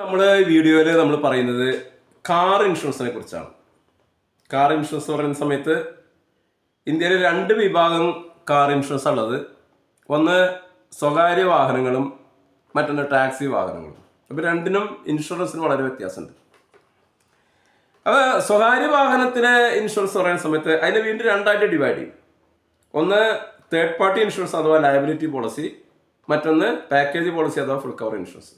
നമ്മൾ വീഡിയോയിൽ നമ്മൾ പറയുന്നത് കാർ ഇൻഷുറൻസിനെ കുറിച്ചാണ്. കാർ ഇൻഷുറൻസ് പറയുന്ന സമയത്ത് ഇന്ത്യയിൽ രണ്ട് വിഭാഗം കാർ ഇൻഷുറൻസ് ഉള്ളത്. ഒന്ന് സ്വകാര്യ വാഹനങ്ങളും മറ്റൊന്ന് ടാക്സി വാഹനങ്ങളും. അപ്പോൾ രണ്ടിനും ഇൻഷുറൻസിന് വളരെ വ്യത്യാസമുണ്ട്. അപ്പോൾ സ്വകാര്യ വാഹനത്തിന് ഇൻഷുറൻസ് പറയുന്ന സമയത്ത് അതിനെ വീണ്ടും രണ്ടായിട്ട് ഡിവൈഡ് ചെയ്യും. ഒന്ന് തേർഡ് പാർട്ടി ഇൻഷുറൻസ് അഥവാ ലയബിലിറ്റി പോളിസി മറ്റൊന്ന് പാക്കേജ് പോളിസി അഥവാ ഫുൾ കവർ ഇൻഷുറൻസ്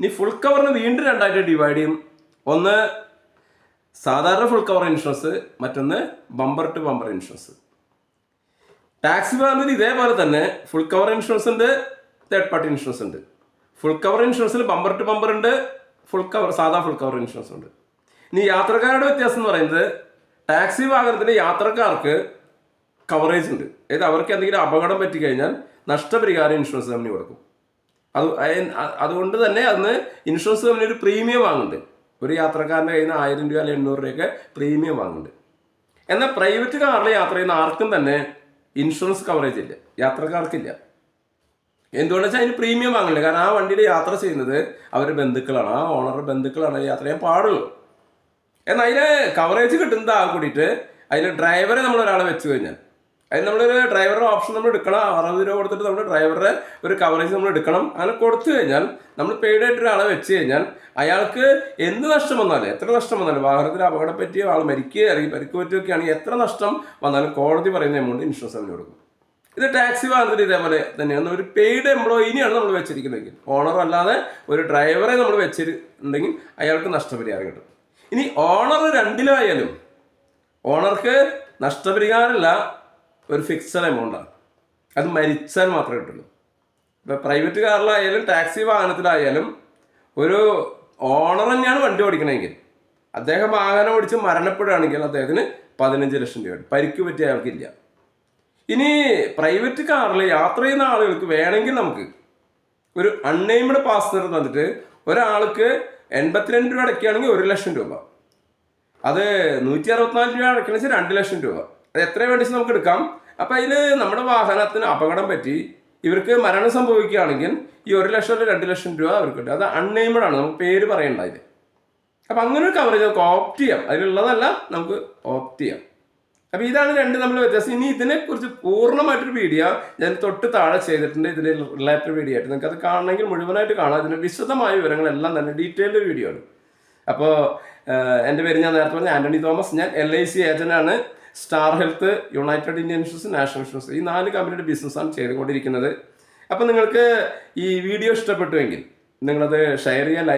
ഇനി ഫുൾ കവറിന് വീണ്ടും രണ്ടായിട്ട് ഡിവൈഡ് ചെയ്യും. ഒന്ന് സാധാരണ ഫുൾ കവർ ഇൻഷുറൻസ് മറ്റൊന്ന് bumper to bumper insurance taxi വാഹനത്തിൽ ഇതേപോലെ തന്നെ ഫുൾ കവർ ഇൻഷുറൻസ് ഉണ്ട് തേർഡ് പാർട്ടി ഇൻഷുറൻസ് ഉണ്ട്. ഫുൾ കവർ ഇൻഷുറൻസിൽ ബമ്പർ ടു ബമ്പർ ഉണ്ട് ഫുൾ കവർ സാധാ ഫുൾ കവർ ഇൻഷുറൻസ് ഉണ്ട്. ഇനി യാത്രക്കാരുടെ വ്യത്യാസം എന്ന് പറയുന്നത് ടാക്സി വാഹനത്തിന് യാത്രക്കാർക്ക് കവറേജ് ഉണ്ട്. അതായത് അവർക്ക് എന്തെങ്കിലും അപകടം പറ്റി കഴിഞ്ഞാൽ നഷ്ടപരിഹാരം ഇൻഷുറൻസ് കമ്പനി കൊടുക്കും. അത് അതുകൊണ്ട് തന്നെ അന്ന് ഇൻഷുറൻസ് കമ്പനി ഒരു പ്രീമിയം വാങ്ങുന്നുണ്ട്. ഒരു യാത്രക്കാരന്റെ കയ്യിൽ നിന്ന് ആയിരം രൂപ അല്ലെങ്കിൽ എണ്ണൂറ് രൂപയൊക്കെ പ്രീമിയം വാങ്ങുന്നുണ്ട്. എന്നാൽ പ്രൈവറ്റ് കാറിൽ യാത്ര ചെയ്യുന്ന ആർക്കും തന്നെ ഇൻഷുറൻസ് കവറേജ് ഇല്ല. യാത്രക്കാർക്കില്ല. എന്തുകൊണ്ടെന്ന് വെച്ചാൽ അതിന് പ്രീമിയം വാങ്ങില്ല കാരണം ആ വണ്ടിയിൽ യാത്ര ചെയ്യുന്നത് അവരുടെ ബന്ധുക്കളാണ്. ആ ഓണറുടെ ബന്ധുക്കളാണ് യാത്ര ചെയ്യാൻ പാടുള്ളൂ. എന്നാൽ അതിന് കവറേജ് കിട്ടുന്നത് കൂടിയിട്ട് അതിൽ ഡ്രൈവറെ നമ്മൾ ഒരാളെ വെച്ച് കഴിഞ്ഞാൽ. അതിന് നമ്മളൊരു ഡ്രൈവറുടെ ഓപ്ഷൻ നമ്മൾ എടുക്കണം. അറുപത് രൂപ കൊടുത്തിട്ട് നമ്മൾ ഡ്രൈവറുടെ ഒരു കവറേജ് നമ്മൾ എടുക്കണം. അങ്ങനെ കൊടുത്തു കഴിഞ്ഞാൽ നമ്മൾ പെയ്ഡ് ആയിട്ട് ഒരാളെ വെച്ച് കഴിഞ്ഞാൽ അയാൾക്ക് എന്ത് നഷ്ടം വന്നാലും എത്ര നഷ്ടം വന്നാലും വാഹനത്തിൽ അപകടം പറ്റിയ ആൾ മരിക്കുക അല്ലെങ്കിൽ പരിക്ക് പറ്റുകയൊക്കെയാണെങ്കിൽ എത്ര നഷ്ടം വന്നാലും കോടതി പറയുന്ന എമൗണ്ട് ഇൻഷുറൻസ് അവന് കൊടുക്കും. ഇത് ടാക്സി വാഹനത്തിൽ ഇതേപോലെ തന്നെയാണ് ഒരു പെയ്ഡ് എംപ്ലോയിനെയാണ് നമ്മൾ വെച്ചിരിക്കുന്നതെങ്കിൽ ഓണർ അല്ലാതെ ഒരു ഡ്രൈവറെ നമ്മൾ വെച്ചിട്ടുണ്ടെങ്കിൽ അയാൾക്ക് നഷ്ടപരിഹാരം കിട്ടും. ഇനി ഓണർ രണ്ടിലായാലും ഓണർക്ക് നഷ്ടപരിഹാരമല്ല. ഒരു ഫിക്സഡ് എമൗണ്ടാണ് അത് മരിച്ചാൽ മാത്രമേ കിട്ടുള്ളൂ. ഇപ്പോൾ പ്രൈവറ്റ് കാറിലായാലും ടാക്സി വാഹനത്തിലായാലും ഒരു ഓണർ തന്നെയാണ് വണ്ടി ഓടിക്കണമെങ്കിൽ. അദ്ദേഹം വാഹനം ഓടിച്ച് മരണപ്പെടുകയാണെങ്കിൽ അദ്ദേഹത്തിന് പതിനഞ്ച് ലക്ഷം രൂപ. പരിക്ക് പറ്റിയ അയാൾക്കില്ല ഇനി പ്രൈവറ്റ് കാറിൽ യാത്ര ചെയ്യുന്ന ആളുകൾക്ക് വേണമെങ്കിൽ നമുക്ക് ഒരു അൺനെയിംഡ് പാസഞ്ചർ തന്നിട്ട് ഒരാൾക്ക് എൺപത്തിരണ്ട് രൂപ അടയ്ക്കുകയാണെങ്കിൽ ഒരു ലക്ഷം രൂപ. അത് നൂറ്റി അറുപത്തിനാല് രൂപ അടയ്ക്കണമെന്ന് വെച്ചാൽ രണ്ട് ലക്ഷം രൂപ. എത്ര വേണ്ടി നമുക്ക് എടുക്കാം അപ്പം അതിൽ നമ്മുടെ വാഹനത്തിന് അപകടം പറ്റി. ഇവർക്ക് മരണം സംഭവിക്കുകയാണെങ്കിൽ ഈ ഒരു ലക്ഷം രണ്ട് ലക്ഷം രൂപ അവർക്ക് കിട്ടും. അത് അൺനെയിംഡ് ആണ്. നമുക്ക് പേര് പറയണ്ട ഇത്. അപ്പം അങ്ങനെ ഒരു കവറേജ് നമുക്ക് ഓപ്റ്റ് ചെയ്യാം. അതിലുള്ളതല്ല നമുക്ക് ഓപ്റ്റ് ചെയ്യാം. അപ്പോൾ ഇതാണ് രണ്ട് നമ്മൾ വ്യത്യാസം. ഇനി ഇതിനെക്കുറിച്ച് പൂർണമായിട്ടൊരു വീഡിയോ ഞാൻ തൊട്ട് താഴെ ചെയ്തിട്ടുണ്ട്. ഇതിന്റെ റിലേറ്റഡ് വീഡിയോ ആയിട്ട്. നിങ്ങൾക്ക് അത് കാണണമെങ്കിൽ മുഴുവനായിട്ട് കാണാം. ഇതിന്റെ വിശദമായ വിവരങ്ങളെല്ലാം തന്നെ ഡീറ്റെയിൽഡ് വീഡിയോ ആണ്. അപ്പോൾ എന്റെ പേര് ഞാൻ നേരത്തെ പറഞ്ഞ ആന്റണി തോമസ്. ഞാൻ L I C ഏജന്റാണ് Star Health United India Insurance National Insurance ഈ നാല് കമ്പനിയുടെ ബിസിനസ്സാണ് ചെയ്തുകൊണ്ടിരിക്കുന്നത്. അപ്പോൾ നിങ്ങൾക്ക് ഈ വീഡിയോ ഇഷ്ടപ്പെട്ടുവെങ്കിൽ നിങ്ങളത് ഷെയർ ചെയ്യുക